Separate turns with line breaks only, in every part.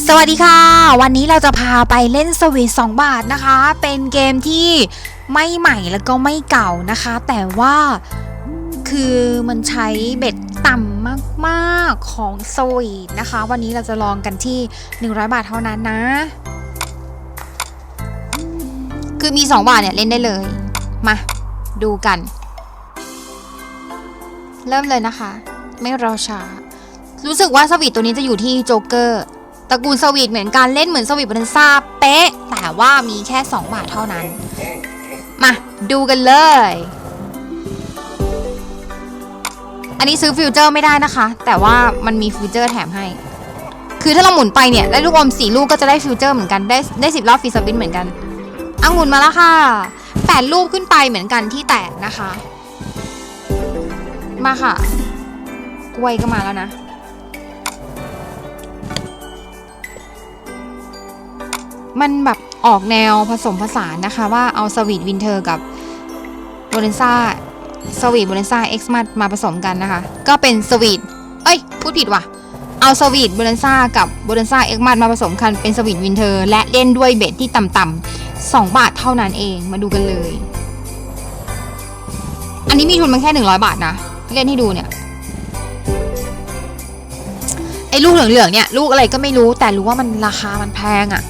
สวัสดีค่ะ วันนี้เราจะพาไปเล่นสวิต2บาทนะคะ เป็นเกมที่ไม่ใหม่แล้วก็ไม่เก่านะคะ แต่ว่าคือมันใช้เบ็ดต่ำมากๆของสวีทนะคะ วันนี้เราจะลองกันที่ 100 บาทเท่านั้นนะ คือมี 2 บาทเนี่ยเล่นได้เลย มาดูกัน เริ่มเลยนะคะ ไม่รอช้า รู้สึกว่าสวีทตัวนี้จะอยู่ที่โจ๊กเกอร์ ตระกูลสวีทเหมือนกันเล่นเหมือนสวีทบันซ่าเป๊ะ แต่ว่ามีแค่ 2 บาทเท่านั้น มา ดูกันเลย อันนี้ซื้อฟิวเจอร์ไม่ได้นะคะ แต่ว่ามันมีฟิวเจอร์แถมให้ คือถ้าเราหมุนไปเนี่ย ได้ลูกอมสี่ลูกก็จะได้ฟิวเจอร์เหมือนกัน ได้ได้สิบรอบฟรีสปินเหมือนกันอังหุนมาแล้วค่ะแปดลูกขึ้นไปเหมือนกันที่แตกนะคะ มาค่ะ กล้วยก็มาแล้วนะ มันแบบออกแนวผสมผสานนะคะ ว่าเอาสวีทวินเทอร์กับโบเลนซ่าสวีทโบเลนซ่าเอ็กซ์มามาผสมกันนะคะ ก็เป็นสวีทเอ้ย พูดผิดว่ะ เอาสวีทโบเลนซ่ากับโบเลนซ่าเอ็กซ์มามาผสมกันเป็นสวีทวินเทอร์และเล่นด้วยเบสที่ต่ำๆ2บาทเท่านั้นเองมาดูกันเลย อันนี้มีทุนมาแค่ 100 บาทนะ เล่นให้ดูเนี่ยไอ้ลูกเหลืองๆเนี่ย ลูกอะไรก็ไม่รู้แต่รู้ว่ามันราคามันแพงอะ่ะ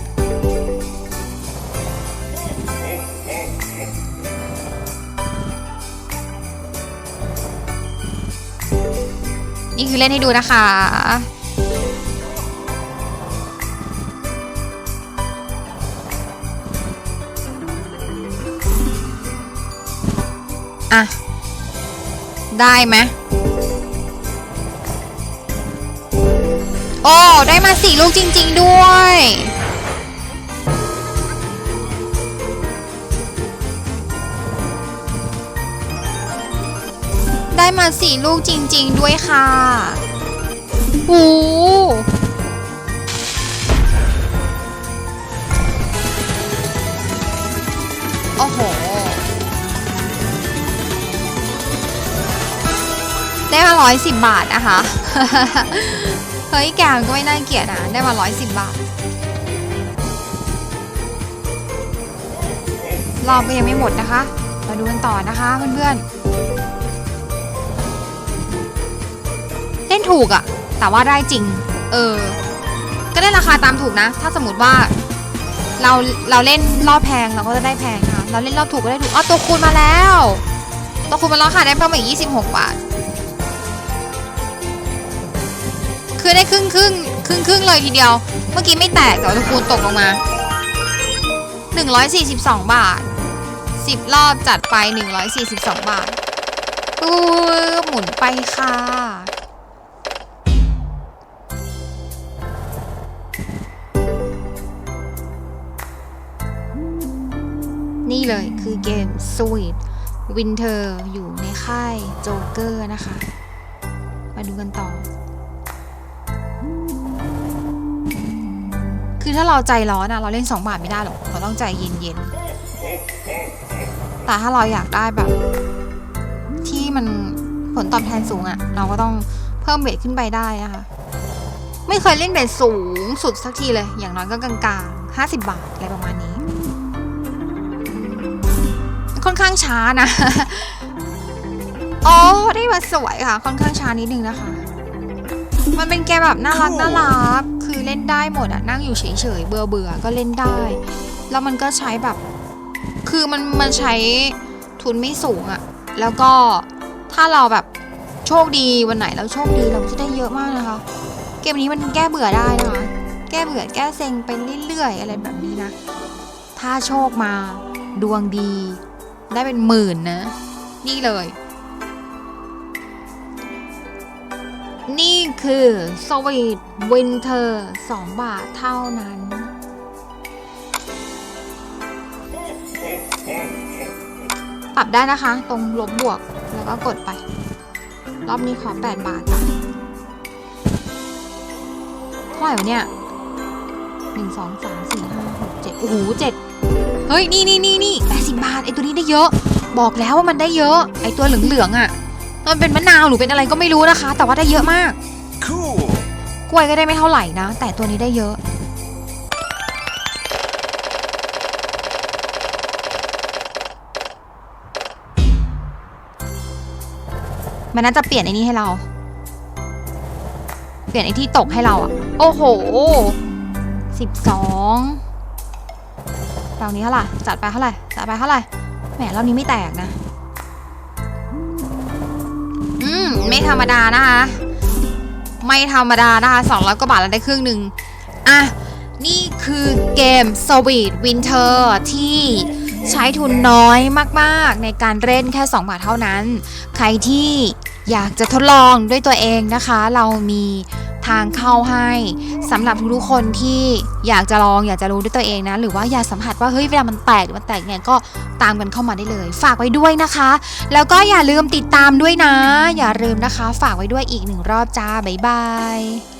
นี่คือเล่นให้ดูนะคะ อะ ได้ไหมโอ้ ได้มาสี่ลูกจริง ๆ ด้วย ได้มาสี่ลูกจริง ๆ ด้วยค่ะหูโอ้โห ได้มาร้อยสิบบาทนะคะ เฮ้ยแกมันก็ไม่น่าเกลียดนะ ได้มาร้อยสิบบาท รอบก็ยังไม่หมดนะคะ มาดูกันต่อนะคะเพื่อนๆ เล่นถูกอะแต่ว่าได้จริง เออ ก็ได้ราคาตามถูกนะ ถ้าสมมติว่า เราเราเล่นรอบแพงเราก็จะได้แพงนะคะเราเล่นรอบถูกก็ได้ถูกอ๋อตัวคูณมาแล้ว ตัวคูณมาแล้วค่ะได้เพิ่มาอีก26 บาท คือได้ครึ่งครึ่งครึ่งครึ่งเลยทีเดียว เมื่อกี้ไม่แตกแต่ตัวคูณตกลงมา 142 บาท 10 รอบจัดไป 142 บาท ปุ๊บหมุนไปค่ะ คือเกม Sweet Winter อยู่ในค่ายโจเกอร์นะคะ มาดูกันต่อ คือถ้าเราใจร้อนอะเราเล่น 2 บาทไม่ได้หรอก เราต้องใจเย็นๆ แต่ถ้าเราอยากได้แบบ ที่มันผลตอบแทนสูงอะเราก็ต้องเพิ่มเบสขึ้นไปได้นะคะ ไม่เคยเล่นเบสสูงสุดสักทีเลย อย่างน้อยก็กลางๆ 50 บาทอะไรประมาณนี้ ข้างช้านะ อ๋อ ได้มาสวยค่ะ ค่อนข้างช้านิดนึงนะคะ มันเป็นแกมแบบน่ารักน่ารัก คือเล่นได้หมดอะนั่งอยู่เฉยๆเบื่อเบื่อๆก็เล่นได้ แล้วมันก็ใช้แบบ คือมันมันใช้ทุนไม่สูงอะแล้วก็ถ้าเราแบบโชคดีวันไหนเราโชคดีเราจะได้เยอะมากนะคะ เกมนี้มันแก้เบื่อได้นะคะ แก้เบื่อแก้เซ็งไปเรื่อยๆอะไรแบบนี้นะ ถ้าโชคมาดวงดี ได้เป็นหมื่นนะ นี่เลย นี่คือสวีทวินเทอร์2บาทเท่านั้น ปรับได้นะคะ ตรงลบบวกแล้วก็กดไป รอบนี้ขอ 8 บาทจ้ะเท่าไหร่วะเนี่ยหนึ่งสองสามสี่ห้าหกเจ็ดโอ้โหเจ็ด เฮ้ย นี่นี่นี่นี่แปดสิบบาท ไอตัวนี้ได้เยอะ บอกแล้วว่ามันได้เยอะ ไอตัวเหลืองๆอะ่ะ มันเป็นมะนาวหรือเป็นอะไรก็ไม่รู้นะคะ แต่ว่าได้เยอะมาก
Cool.
กล้วยก็ได้ไม่เท่าไหร่นะ แต่ตัวนี้ได้เยอะ มันน่าจะเปลี่ยนไอ้นี่ให้เรา เปลี่ยนไอ้ที่ตกให้เราอะโอ้โหสิบสองเรานี้เท่าไหร่จัดไปเท่าไหร่จัดไปเท่าไหร่แหมรอบนี้ไม่แตกนะ อืมไม่ธรรมดานะคะ ไม่ธรรมดานะคะสองร้อยกว่าบาทแล้วได้ครึ่งหนึ่งอะนี่คือเกม Sweet Winter ที่ใช้ทุนน้อยมากๆ ในการเล่นแค่ 2 บาทเท่านั้น ใครที่อยากจะทดลองด้วยตัวเองนะคะ เรามีางเข้าให้สำหรับทุกๆคนที่อยากจะลองอยากจะรู้ด้วยตัวเองนะ หรือว่าอยากสัมผัสว่าเฮ้ยเวลามันแตกหรือมันแตกไงก็ตามกันเข้ามาได้เลย ฝากไว้ด้วยนะคะ แล้วก็อย่าลืมติดตามด้วยนะ อย่าลืมนะคะ ฝากไว้ด้วยอีกหนึ่งรอบจ้าบ๊ายบาย